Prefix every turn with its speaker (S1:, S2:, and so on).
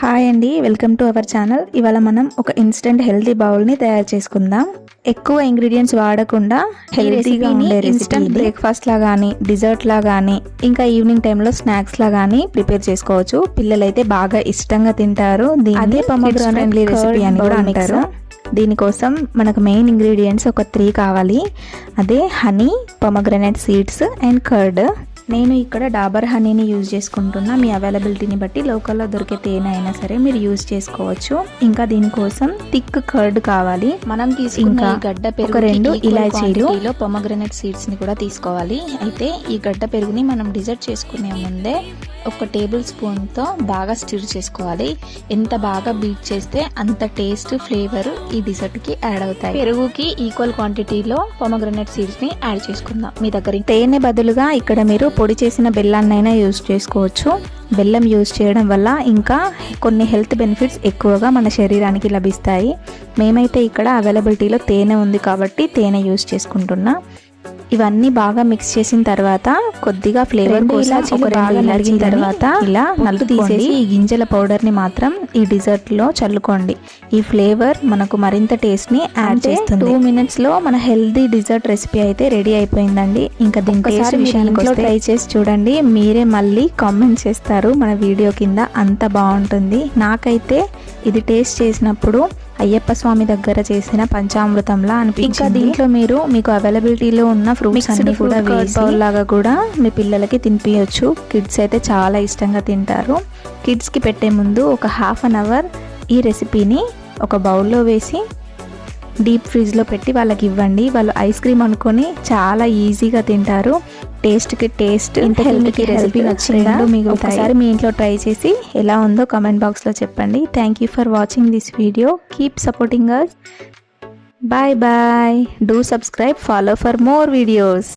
S1: Hi అండి welcome to our channel. ఇవాళ మనం ఒక ఇన్స్టెంట్ హెల్తీ బౌల్ని తయారు చేసుకుందాం. ఎక్కువ ఇంగ్రీడియంట్స్ వాడకుండా హెల్తీగా ఉండే ఇన్స్టెంట్ బ్రేక్ఫాస్ట్ లా కానీ డిజర్ట్ లా కానీ ఇంకా ఈవినింగ్ టైంలో స్నాక్స్ లా కానీ ప్రిపేర్ చేసుకోవచ్చు. పిల్లలైతే బాగా ఇష్టంగా తింటారు. అదే ఫ్రెండ్లీ రెసిపీ అని కూడా అంటారు. దీనికోసం మనకు మెయిన్ ఇంగ్రీడియంట్స్ ఒక త్రీ కావాలి. అదే honey pomegranate seeds and curd నేను ఇక్కడ డాబర్ హనీని యూజ్ చేసుకుంటున్నా. మీ అవైలబిలిటీని బట్టి లోకల్లో దొరికే తేనె అయినా సరే మీరు యూజ్ చేసుకోవచ్చు. ఇంకా దీనికోసం థిక్ కర్డ్ కావాలి.
S2: మనం తీసుకున్న గడ్డ పెరుగు
S1: రెండు ఇలాచీలు.
S2: పొమగ్రనేట్ సీడ్స్ని కూడా తీసుకోవాలి. అయితే ఈ గడ్డ పెరుగుని మనం డిజర్ట్ చేసుకునే ముందే ఒక టేబుల్ స్పూన్తో బాగా స్టిర్ చేసుకోవాలి. ఎంత బాగా బీట్ చేస్తే అంత టేస్ట్ ఫ్లేవర్ ఈ డిజర్ట్కి యాడ్ అవుతాయి. పెరుగుకి ఈక్వల్ క్వాంటిటీలో పొమగ్రనేట్ సీడ్స్ని యాడ్ చేసుకుందాం. మీ దగ్గర
S1: తేనె బదులుగా ఇక్కడ మీరు పొడి చేసిన బెల్లాన్నైనా యూజ్ చేసుకోవచ్చు. బెల్లం యూజ్ చేయడం వల్ల ఇంకా కొన్ని హెల్త్ బెనిఫిట్స్ ఎక్కువగా మన శరీరానికి లభిస్తాయి. మేమైతే ఇక్కడ అవైలబిలిటీలో తేనె ఉంది కాబట్టి తేనె యూజ్ చేసుకుంటున్నా. ఇవన్నీ బాగా మిక్స్ చేసిన తర్వాత కొద్దిగా ఫ్లేవర్ కోసం ఒక రెండు
S2: నలిగిన
S1: తర్వాత ఇలా నలుపు తీసేసి ఈ గింజల పౌడర్ని మాత్రం ఈ డిజర్ట్లో చల్లుకోండి. ఈ ఫ్లేవర్ మనకు మరింత టేస్ట్ని యాడ్ చేస్తుంది. టూ మినిట్స్లో మన హెల్దీ డిజర్ట్ రెసిపీ అయితే రెడీ అయిపోయిందండి. ఇంకా దీని
S2: ఒక్కసారి
S1: టేస్ట్
S2: మీరు
S1: విషయానికి ట్రై చేసి చూడండి. మీరే మళ్ళీ కామెంట్ చేస్తారు. మన వీడియో కింద అంత బాగుంటుంది. నాకైతే ఇది టేస్ట్ చేసినప్పుడు అయ్యప్ప స్వామి దగ్గర చేసిన పంచామృతంలా అనిపించింది. ఇంకా దీంట్లో మీరు మీకు అవైలబిలిటీలో ఉన్న ఫ్రూట్స్ అన్ని కూడా
S2: fruit curd
S1: వేసి బౌల్ లాగా కూడా మీ పిల్లలకి తినిపించవచ్చు కిడ్స్ అయితే చాలా ఇష్టంగా తింటారు. కిడ్స్కి పెట్టే ముందు ఒక హాఫ్ అన్ అవర్ ఈ రెసిపీని ఒక బౌల్లో వేసి డీప్ ఫ్రిడ్జ్లో పెట్టి వాళ్ళకి ఇవ్వండి. వాళ్ళు ఐస్ క్రీమ్ అనుకొని చాలా ఈజీగా తింటారు. టేస్ట్కి టేస్ట్
S2: ఇంతకీ
S1: హెల్త్కి రెసిపీ
S2: నచ్చిందా?
S1: మీకు ఒకసారి మీ ఇంట్లో ట్రై చేసి ఎలా ఉందో కామెంట్ బాక్స్లో చెప్పండి. Thank you for watching this video keep supporting us bye bye do subscribe follow for more videos